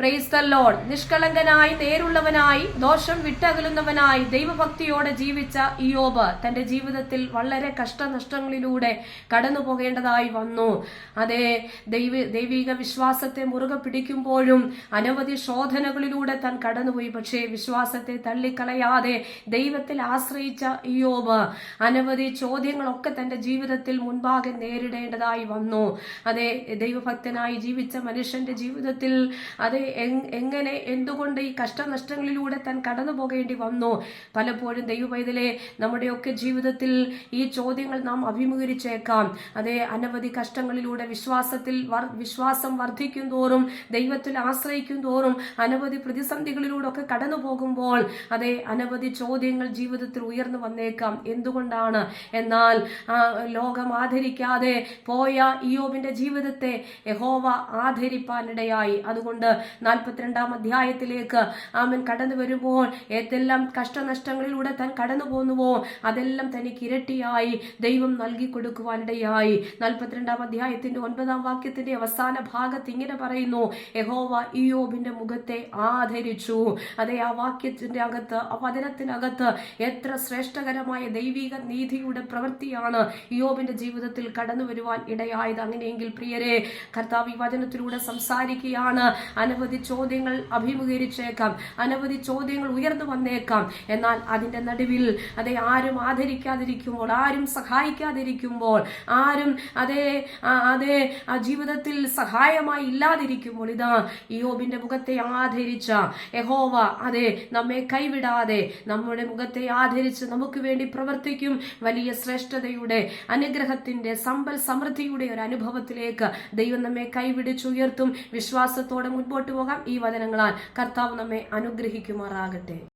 Price the lord നിഷ്കളങ്കനായി നേരുള്ളവനായി ദോഷം വിട്ടകലുന്നവനായി ദൈവഭക്തിയോടെ ജീവിച്ച ഇയോബ് തന്റെ ജീവിതത്തിൽ വളരെ കഷ്ടനഷ്ടങ്ങളിലൂടെ കടന്നു പോകേണ്ടതായി വന്നു. അതേ ദൈവ ദൈവിക വിശ്വാസത്തെ മുറുകെ പിടിക്കുമ്പോഴും അനവധി ശോധനകളിലൂടെ താൻ കടന്നുപോയി. പക്ഷേ വിശ്വാസത്തെ തള്ളിക്കളയാതെ ദൈവത്തിൽ ആശ്രയിച്ച ഇയോബ് അനവധി ചോദ്യങ്ങളൊക്കെ തന്റെ ജീവിതത്തിൽ മുൻപാകെ നേരിടേണ്ടതായി വന്നു. അതെ ദൈവഭക്തനായി ജീവിച്ച മനുഷ്യന്റെ ജീവിതത്തിൽ അത് എങ്ങനെ എന്തുകൊണ്ട് ഈ കഷ്ടനഷ്ടങ്ങളിലൂടെ താൻ കടന്നു പോകേണ്ടി വന്നു? പലപ്പോഴും ദൈവവൈതലെ നമ്മുടെയൊക്കെ ജീവിതത്തിൽ ഈ ചോദ്യങ്ങൾ നാം അഭിമുഖീകരിച്ചേക്കാം. അതേ അനവധി കഷ്ടങ്ങളിലൂടെ വിശ്വാസത്തിൽ വിശ്വാസം വർദ്ധിക്കും തോറും ദൈവത്തിൽ ആശ്രയിക്കും തോറും അനവധി പ്രതിസന്ധികളിലൂടെ ഒക്കെ കടന്നു പോകുമ്പോൾ അതേ അനവധി ചോദ്യങ്ങൾ ജീവിതത്തിൽ ഉയർന്നു വന്നേക്കാം. എന്തുകൊണ്ടാണ്? എന്നാൽ ലോകം ആദരിക്കാതെ പോയ ഇയോബിന്റെ ജീവിതത്തെ യഹോവ ആദരിപ്പാനിടയായി. അതുകൊണ്ട് നാൽപ്പത്തിരണ്ടാം അധ്യായത്തിലേക്ക്. ആമൻ. കടന്നു വരുമ്പോൾ ഏതെല്ലാം കഷ്ടനഷ്ടങ്ങളിലൂടെ താൻ കടന്നു പോകുന്നുവോ അതെല്ലാം തനിക്ക് ഇരട്ടിയായി. ദൈവം നൽകി കൊടുക്കുവാനിടയായി. നാൽപ്പത്തിരണ്ടാം അധ്യായത്തിന്റെ ഒൻപതാം വാക്യത്തിന്റെ അവസാന ഭാഗത്ത് ഇങ്ങനെ പറയുന്നു യഹോവ ഇയോബിന്റെ മുഖത്തെ ആദരിച്ചു. അതെ ആ വാക്യത്തിന്റെ അകത്ത് ആ വചനത്തിനകത്ത് എത്ര ശ്രേഷ്ഠകരമായ ദൈവിക നീതിയുടെ പ്രവൃത്തിയാണ് ഇയോബിന്റെ ജീവിതത്തിൽ കടന്നു വരുവാൻ ഇടയായത്. അങ്ങനെയെങ്കിൽ പ്രിയരെ കർത്താവ് ഈ വചനത്തിലൂടെ സംസാരിക്കുകയാണ്. അനവധി ചോദ്യങ്ങൾ അഭിമുഖീകരിച്ചേക്കാം. അനവധി ചോദ്യങ്ങൾ ഉയർന്നു വന്നേക്കാം. എന്നാൽ അതിന്റെ നടുവിൽ അതെ ആരും ആദരിക്കാതിരിക്കുമ്പോൾ ആരും സഹായിക്കാതിരിക്കുമ്പോൾ ആരും അതേ അതേ ജീവിതത്തിൽ സഹായമായി ഇല്ലാതിരിക്കുമ്പോൾ ഇതാ യോബിന്റെ മുഖത്തെ ആദരിച്ച യഹോവ അതെ നമ്മെ കൈവിടാതെ നമ്മുടെ മുഖത്തെ ആദരിച്ച് നമുക്ക് വേണ്ടി പ്രവർത്തിക്കും വലിയ ശ്രേഷ്ഠതയുടെ അനുഗ്രഹത്തിന്റെ സമ്പൽ സമൃദ്ധിയുടെ ഒരു അനുഭവത്തിലേക്ക് ദൈവം നമ്മെ കൈവിടിച്ചുയർത്തും വിശ്വാസത്തോടെ മുൻപോട്ട് പോകാം ഈ വചനങ്ങളാൽ. കർത്താവ് നമ്മെ അനുഗ്രഹിക്കുമാറാകട്ടെ.